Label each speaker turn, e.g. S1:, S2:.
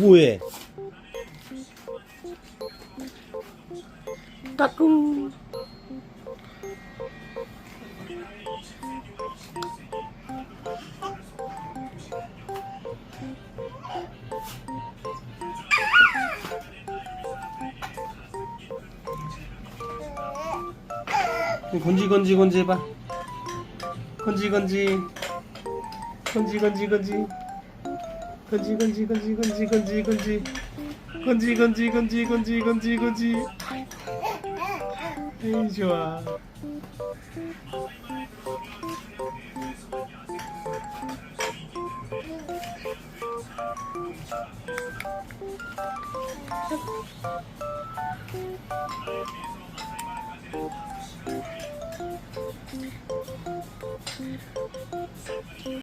S1: 뭐해? 까꿍. 건지 건지 건지 해봐. 건지 건지 건지 건지 건지 건지 건지 건지 건지 건지 건지. 건지 건지 건지 건지 건지 건지. 에이 좋아.